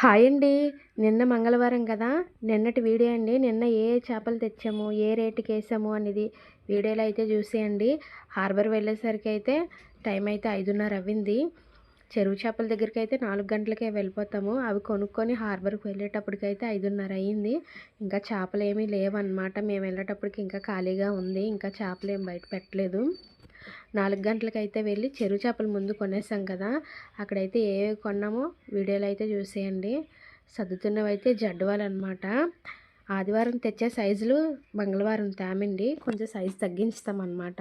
Hi అండి. నిన్న మంగళవారం కదా? నిన్నటి వీడియో అండి. నిన్న ఏ చేపలు తెచ్చాము? ఏ రేటుకి వేసాము అనేది వీడియోలో అయితే చూసేయండి. హార్బర్ వెళ్ళేసరికి అయితే టైం అయితే ఐదున్నర అవ్వింది. చెరువు చేపల దగ్గరికి అయితే నాలుగు గంటలకే వెళ్ళిపోతాము. అవి కొనుక్కొని హార్బర్కి వెళ్ళేటప్పటికైతే ఐదున్నర అయ్యింది. ఇంకా చేపలు ఏమీ లేవన్నమాట. మేము వెళ్ళేటప్పటికి ఇంకా ఖాళీగా ఉంది. ఇంకా చేపలు ఏం బయట పెట్టలేదు. నాలుగు గంటలకైతే వెళ్ళి చెరువు చేపలు ముందు కొనేసాం కదా. అక్కడైతే ఏవి కొన్నామో వీడియోలు అయితే చూసేయండి. సర్దుతున్నవైతే అయితే అనమాట ఆదివారం తెచ్చే సైజులు మంగళవారం తేమండి. కొంచెం సైజు తగ్గించుతాం అనమాట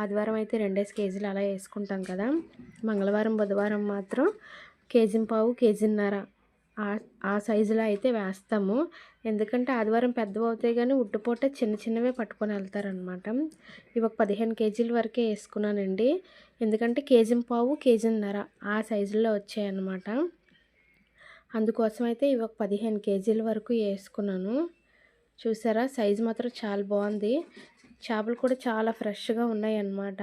ఆదివారం అయితే రెండేసి కేజీలు అలా వేసుకుంటాం కదా. మంగళవారం బుధవారం మాత్రం కేజీ పావు కేజీన్నర ఆ సైజులో అయితే వేస్తాము. ఎందుకంటే ఆదివారం పెద్దవి అవుతాయి కానీ ఉట్టుపూట చిన్న చిన్నవే పట్టుకొని వెళ్తారనమాట ఇవి ఒక పదిహేను కేజీల వరకే వేసుకున్నానండి. ఎందుకంటే కేజీ పావు కేజీన్నర ఆ సైజులో వచ్చాయన్నమాట. అందుకోసం అయితే ఇవి ఒక పదిహేను కేజీల వరకు వేసుకున్నాను. చూసారా? సైజు మాత్రం చాలా బాగుంది. చేపలు కూడా చాలా ఫ్రెష్గా ఉన్నాయి అన్నమాట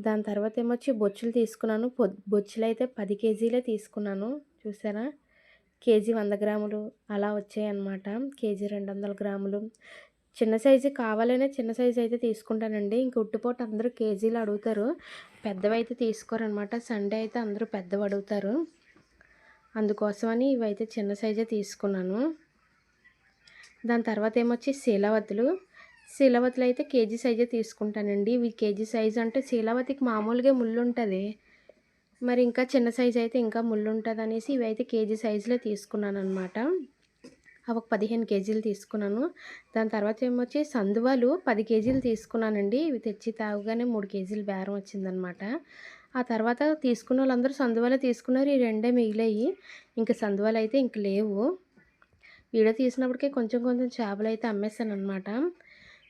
దాని తర్వాత ఏమొచ్చి బొచ్చులు తీసుకున్నాను. బొచ్చులు అయితే పది కేజీలే తీసుకున్నాను. చూసారా? కేజీ వంద గ్రాములు అలా వచ్చాయి అన్నమాట కేజీ రెండు వందల గ్రాములు. చిన్న సైజు కావాలనే చిన్న సైజు అయితే తీసుకుంటానండి. ఇంక ఉట్టిపోటు అందరూ కేజీలు అడుగుతారు. పెద్దవి అయితే తీసుకోరనమాట సండే అయితే అందరూ పెద్దవి అడుగుతారు. అందుకోసమని ఇవైతే చిన్న సైజే తీసుకున్నాను. దాని తర్వాత ఏమొచ్చి శీలవతులు. శీలవతులు అయితే కేజీ సైజే తీసుకుంటానండి. ఇవి కేజీ సైజు అంటే శీలవతికి మామూలుగా ముళ్ళు ఉంటుంది మరి ఇంకా చిన్న సైజు అయితే ఇంకా ముళ్ళు ఉంటుంది అనేసి ఇవైతే కేజీ సైజులో తీసుకున్నాను అనమాట అవి ఒక పదిహేను కేజీలు తీసుకున్నాను. దాని తర్వాత ఏమొచ్చి సందువాలు పది కేజీలు తీసుకున్నానండి. ఇవి తెచ్చి తాగుగానే మూడు కేజీలు బేరం వచ్చిందనమాట ఆ తర్వాత తీసుకున్న వాళ్ళందరూ సందువాలు తీసుకున్నారు. ఈ రెండే మిగిలాయి. ఇంకా సందువాలు అయితే ఇంక లేవు. వీడియో తీసినప్పటికే కొంచెం కొంచెం చేపలు అయితే అమ్మేశాను అనమాట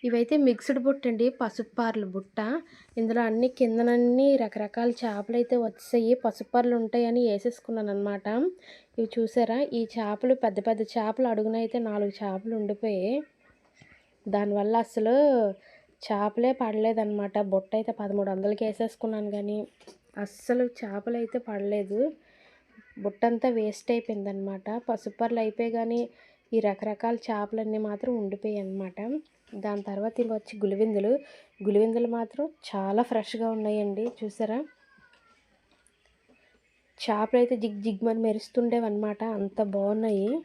ఇవైతే మిక్స్డ్ బుట్ట అండి పసుపార్లు బుట్ట. ఇందులో అన్ని కిందనన్ని రకరకాల చేపలు అయితే వచ్చాయి పసుపార్లు ఉంటాయని వేసేసుకున్నాను అనమాట ఇవి చూసారా? ఈ చేపలు పెద్ద పెద్ద చేపలు అడుగునైతే నాలుగు చేపలు ఉండిపోయాయి. దానివల్ల అసలు చేపలే పడలేదన్నమాట. బుట్ట అయితే పదమూడు వందలకి వేసేసుకున్నాను కానీ అస్సలు చేపలు అయితే పడలేదు. బుట్టంతా వేస్ట్ అయిపోయిందనమాట పసుపర్లు అయిపోయి కానీ ఈ రకరకాల చేపలన్నీ మాత్రం ఉండిపోయాయి అనమాట దాని తర్వాత ఇవి వచ్చి గులివిందులు గులివిందులు మాత్రం చాలా ఫ్రెష్గా ఉన్నాయండి. చూసారా? చేపలు అయితే జిగ్ జిగ్మని మెరుస్తుండేవన్నమాట. అంత బాగున్నాయి.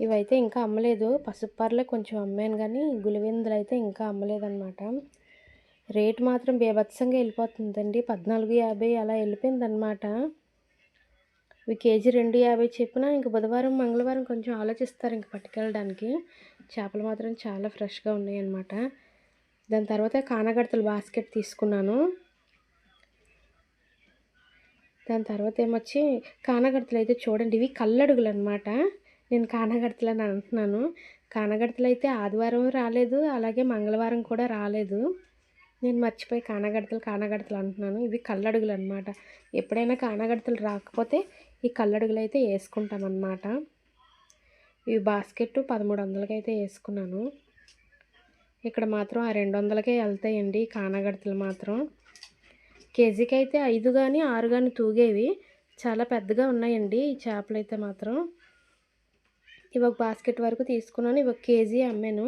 ఇవైతే ఇంకా అమ్మలేదు. పసుపు కొంచెం అమ్మాను కానీ గులివిందులు అయితే ఇంకా అమ్మలేదన్నమాట. రేట్ మాత్రం బేభత్సంగా వెళ్ళిపోతుందండి. పద్నాలుగు యాభై అలా వెళ్ళిపోయిందనమాట ఇవి కేజీ రెండు యాభై చెప్పిన ఇంక బుధవారం మంగళవారం కొంచెం ఆలోచిస్తారు ఇంక పట్టుకెళ్ళడానికి. చేపలు మాత్రం చాలా ఫ్రెష్గా ఉన్నాయి అన్నమాట దాని తర్వాత కానగడతల బాస్కెట్ తీసుకున్నాను. దాని తర్వాత ఏమొచ్చి కానగడతలు అయితే చూడండి ఇవి కల్లడుగులు అనమాట నేను కానగడతలు అని అంటున్నాను. కానగడతలు అయితే ఆదివారం రాలేదు అలాగే మంగళవారం కూడా రాలేదు. నేను మర్చిపోయి కానగడతలు కానగడతలు అంటున్నాను. ఇవి కల్లడుగులు అనమాట ఎప్పుడైనా కానగడతలు రాకపోతే ఈ కల్లడుగులు అయితే వేసుకుంటామన్నమాట. ఈ బాస్కెట్ పదమూడు వందలకి అయితే వేసుకున్నాను ఇక్కడ మాత్రం ఆ రెండు వందలకే వెళ్తాయండి కానగడతలు మాత్రం. కేజీకి అయితే ఐదు కానీ ఆరు కానీ తూగేవి. చాలా పెద్దగా ఉన్నాయండి ఈ చేపలు అయితే మాత్రం. ఇవి ఒక బాస్కెట్ వరకు తీసుకున్నాను ఇవి ఒక కేజీ అమ్మాను.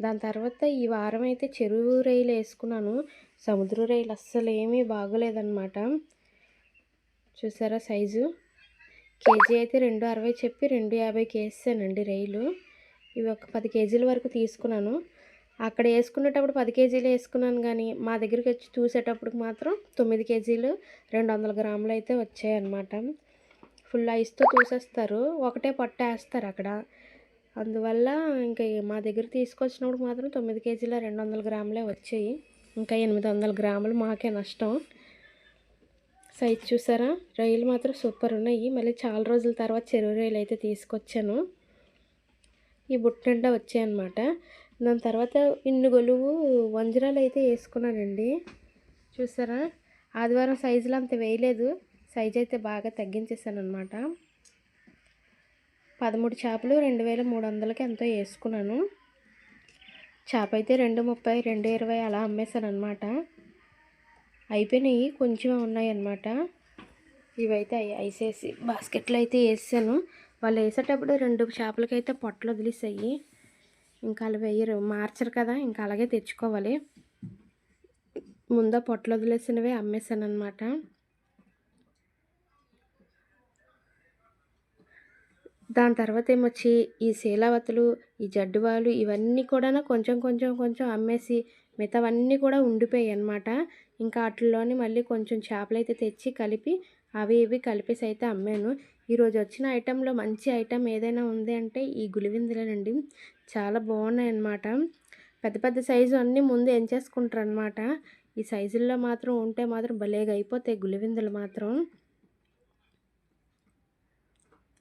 దాని తర్వాత ఈ వారం అయితే చెరువు రైలు వేసుకున్నాను సముద్ర రైలు అస్సలు ఏమీ బాగోలేదన్నమాట. చూసారా సైజు? కేజీ అయితే రెండు అరవై చెప్పి రెండు యాభైకి వేసానండి రైలు. ఇవి ఒక పది కేజీల వరకు తీసుకున్నాను. అక్కడ వేసుకునేటప్పుడు పది కేజీలు వేసుకున్నాను కానీ మా దగ్గరికి వచ్చి చూసేటప్పుడు మాత్రం తొమ్మిది కేజీలు రెండు వందల గ్రాములు అయితే వచ్చాయన్నమాట. ఫుల్ ఐస్తో చూసేస్తారు ఒకటే పట్టేస్తారు అక్కడ. అందువల్ల ఇంకా మా దగ్గర తీసుకొచ్చినప్పుడు మాత్రం తొమ్మిది కేజీల రెండు వందల గ్రాములే వచ్చాయి. ఇంకా ఎనిమిది వందల గ్రాములు మాకే నష్టం. సైజ్ చూసారా? రైలు మాత్రం సూపర్ ఉన్నాయి. మళ్ళీ చాలా రోజుల తర్వాత చెరువు రైలు అయితే తీసుకొచ్చాను. ఈ బుట్ట నిండా వచ్చాయన్నమాట. దాని తర్వాత ఇన్ని గొలువు వంజరాలు అయితే వేసుకున్నానండి. చూసారా? ఆదివారం సైజులో అంత వేయలేదు. సైజ్ అయితే బాగా తగ్గించేసాను అనమాట పదమూడు చేపలు రెండు వేల మూడు వందలకి ఎంతో వేసుకున్నాను. చేప అయితే రెండు ముప్పై రెండు ఇరవై అలా అమ్మేశాను అనమాట అయిపోయినాయి కొంచెం ఉన్నాయి అన్నమాట ఇవైతే ఐసేసి బాస్కెట్లో అయితే వేసాను వాళ్ళు వేసేటప్పుడు రెండు చేపలకైతే పొట్టలు వదిలేసాయి. ఇంకా అలా వేయరు. మార్చరు కదా ఇంకా అలాగే తెచ్చుకోవాలి. ముందా పొట్టలు వదిలేసినవే అమ్మేసాను అనమాట దాని తర్వాత ఏమొచ్చి ఈ శీలావతులు ఈ జడ్డువాలు ఇవన్నీ కూడా కొంచెం కొంచెం కొంచెం అమ్మేసి మిగతావన్నీ కూడా ఉండిపోయాయి అనమాట ఇంకా వాటిల్లోని మళ్ళీ కొంచెం చేపలు అయితే తెచ్చి కలిపి అవి ఇవి కలిపేసి అయితే అమ్మాను. ఈరోజు వచ్చిన ఐటెంలో మంచి ఐటెం ఏదైనా ఉంది అంటే ఈ గులివిందులేనండి చాలా బాగున్నాయి అన్నమాట పెద్ద పెద్ద సైజు అన్నీ ముందు ఎంచేసుకుంటారు అనమాట ఈ సైజుల్లో మాత్రం ఉంటే మాత్రం భలేగా అయిపోతాయి గులివిందులు మాత్రం.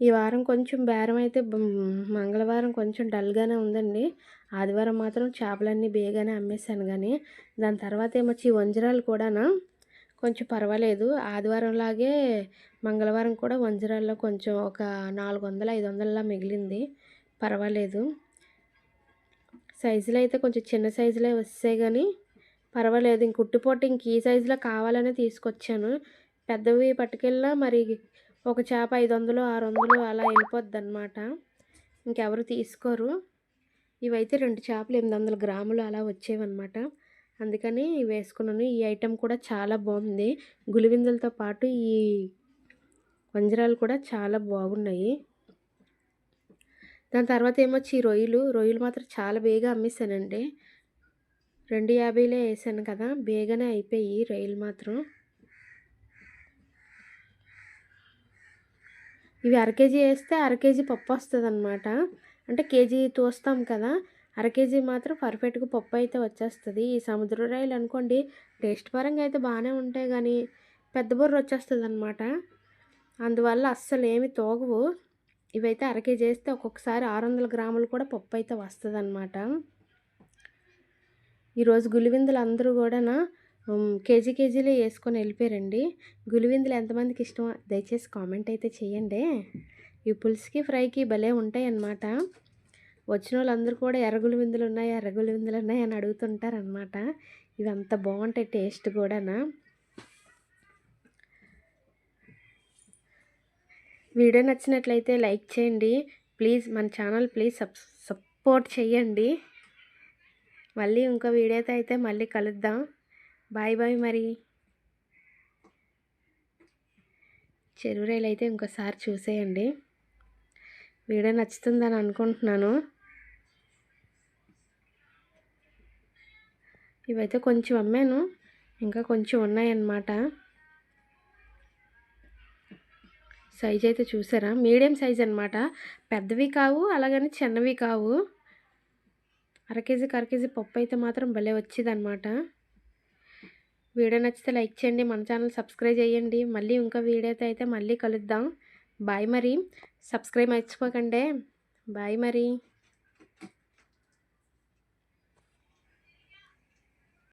ఈ వారం కొంచెం బేరం అయితే మంగళవారం కొంచెం డల్గానే ఉందండి. ఆదివారం మాత్రం చేపలన్నీ బేగానే అమ్మేశాను కానీ దాని తర్వాత ఏమొచ్చి వంజరాలు కూడానా? కొంచెం పర్వాలేదు. ఆదివారం లాగే మంగళవారం కూడా వంజరాల్లో కొంచెం ఒక నాలుగు వందల ఐదు వందలలా మిగిలింది. పర్వాలేదు. సైజులు అయితే కొంచెం చిన్న సైజులే వస్తాయి కానీ పర్వాలేదు. ఇంక ఉట్టిపోటు ఇంక ఈ సైజులో కావాలనే తీసుకొచ్చాను. పెద్దవి పట్టుకెళ్ళినా మరి ఒక చేప ఐదు వందలు ఆరు వందలు అలా వెళ్ళిపోద్ది అనమాట ఇంకెవరు తీసుకోరు. ఇవైతే రెండు చేపలు ఎనిమిది వందల గ్రాములు అలా వచ్చేవన్నమాట. అందుకని వేసుకున్నాను. ఈ ఐటెం కూడా చాలా బాగుంది. గులివిందులతో పాటు ఈ వంజరాలు కూడా చాలా బాగున్నాయి. దాని తర్వాత ఏమొచ్చి రొయ్యలు? రొయ్యలు మాత్రం చాలా బేగా అమ్మేశానండి. రెండు యాభైలే వేసాను కదా. బేగానే అయిపోయి రొయ్యలు మాత్రం. ఇవి అర కేజీ వేస్తే అర కేజీ పప్పు వస్తుంది అనమాట అంటే కేజీ తోస్తాం కదా అర కేజీ మాత్రం పర్ఫెక్ట్గా పప్పు అయితే వచ్చేస్తుంది. ఈ సముద్ర రాయలు అనుకోండి టేస్ట్ పరంగా అయితే బాగానే ఉంటాయి కానీ పెద్ద బుర్ర వచ్చేస్తుంది అనమాట అందువల్ల అస్సలు ఏమి తోగవు. ఇవైతే అర కేజీ వేస్తే ఒక్కొక్కసారి ఆరు వందల గ్రాములు కూడా పప్పు అయితే వస్తుంది అనమాట ఈరోజు గులివిందులు అందరూ కూడా కేజీ కేజీలు వేసుకొని వెళ్ళిపోయారండి. గులివిందులు ఎంతమందికి ఇష్టమో దయచేసి కామెంట్ అయితే చేయండి. ఈ పులుసుకి ఫ్రైకి భలే ఉంటాయి అన్నమాట వచ్చిన వాళ్ళందరూ కూడా ఎర్రగులు విందులు ఉన్నాయి ఎర్రగులు విందులు ఉన్నాయి అని అడుగుతుంటారు అనమాట ఇవి అంత బాగుంటాయి టేస్ట్ కూడానా. వీడియో నచ్చినట్లయితే లైక్ చేయండి. ప్లీజ్ మన ఛానల్ ప్లీజ్ సబ్ సపోర్ట్ చేయండి. మళ్ళీ ఇంకో వీడియోతో అయితే మళ్ళీ కలుద్దాం. బాయ్ బాయ్ మరి. చెరువు రైలు అయితే ఇంకోసారి చూసేయండి. వీడియో నచ్చుతుందని అనుకుంటున్నాను. ఇవైతే కొంచెం అమ్మాను ఇంకా కొంచెం ఉన్నాయన్నమాట. సైజ్ అయితే చూసారా? మీడియం సైజ్ అనమాట పెద్దవి కావు అలాగని చిన్నవి కావు. అర కేజీకి అర కేజీ పప్పు అయితే మాత్రం భలే వచ్చిందనమాట వీడియో నచ్చితే లైక్ చేయండి మన ఛానల్ సబ్స్క్రైబ్ చేయండి. మళ్ళీ ఇంకా వీడియోతో అయితే మళ్ళీ కలుద్దాం. బాయ్ మరి. సబ్స్క్రైబ్ మర్చిపోకండి. బాయ్ మరి.